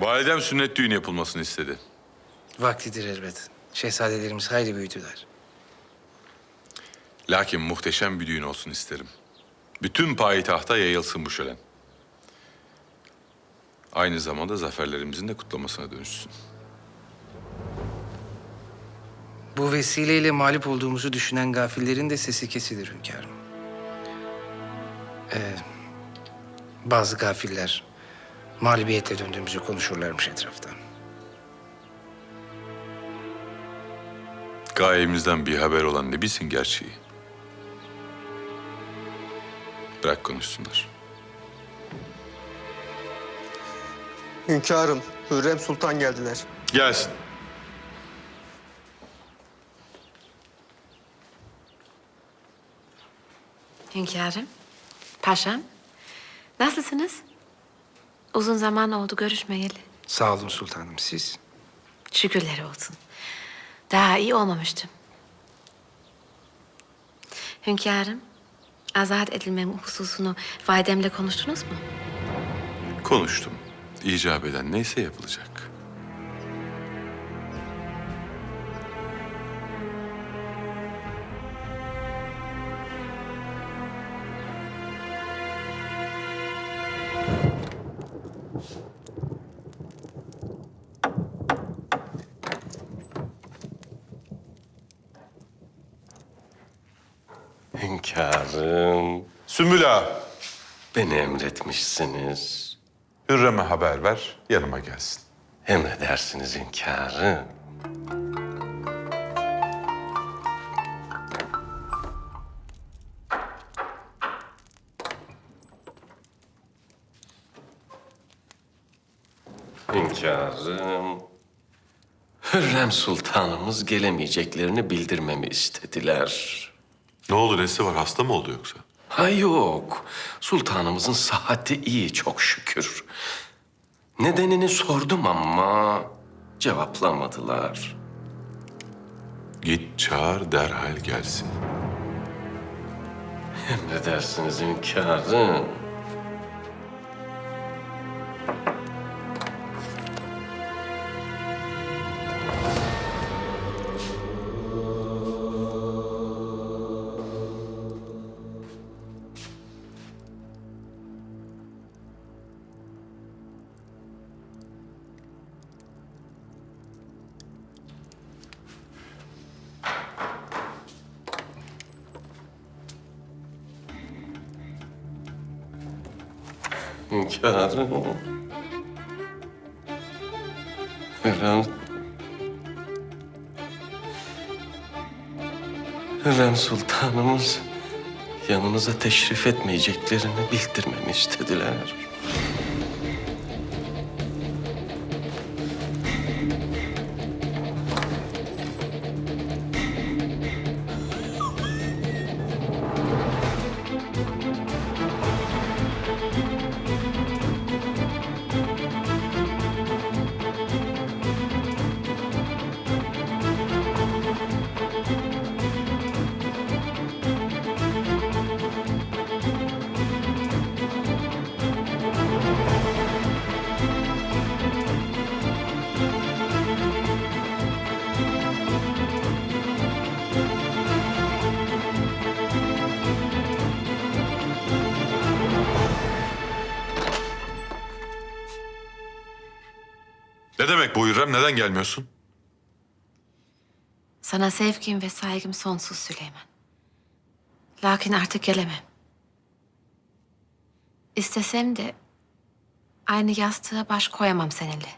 Validem sünnet düğünü yapılmasını istedi. Vaktidir elbet. Şehzadelerimiz hayli büyüdüler. Lakin muhteşem bir düğün olsun isterim. Bütün payitahta yayılsın bu şölen. Aynı zamanda zaferlerimizin de kutlamasına dönüşsün. Bu vesileyle mağlup olduğumuzu düşünen gafillerin de sesi kesilir hünkârım. Ee, bazı gafiller mağlubiyetle döndüğümüzü konuşurlarmış etrafta. Gayemizden bir haber olan ne bilsin gerçeği. Bırak konuşsunlar. Hünkârım, Hürrem Sultan geldiler. Gelsin. Hünkârım, paşam. Nasılsınız? Uzun zaman oldu görüşmeyeli. Sağ olun sultanım siz. Şükürler olsun. Daha iyi olmamıştım. Hünkârım, azat edilmem hususunu validemle konuştunuz mu? Konuştum. İcap eden neyse yapılacak. Hünkârım, Sümbül Ağa, beni emretmişsiniz. Hürrem'e haber ver, yanıma gelsin. Emredersiniz hünkârım. Hünkârım, Hürrem Sultanımız gelemeyeceklerini bildirmemi istediler. Ne oldu, nesi var? Hasta mı oldu yoksa? Ha yok. Sultanımızın sıhhati iyi çok şükür. Nedenini sordum ama cevaplamadılar. Git çağır derhal gelsin. Emredersiniz hünkârım. Hünkârım. Hürrem... Hürrem Sultanımız yanınıza teşrif etmeyeceklerini bildirmemi istediler. Demek bu Hürrem? Neden gelmiyorsun? Sana sevgim ve saygım sonsuz Süleyman. Lakin artık gelemem. İstesem de aynı yastığa baş koyamam seninle.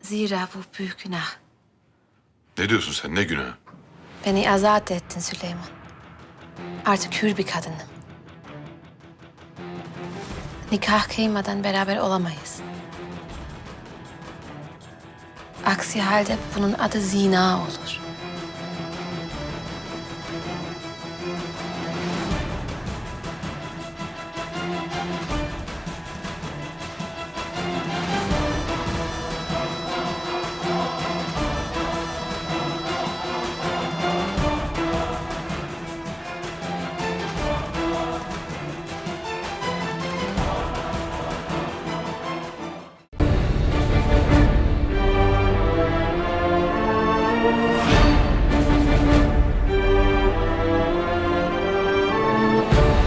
Zira bu büyük günah. Ne diyorsun sen? Ne günah? Beni azat ettin Süleyman. Artık hür bir kadınım. Nikah kıymadan beraber olamayız. Aksi halde bunun adı zina olur.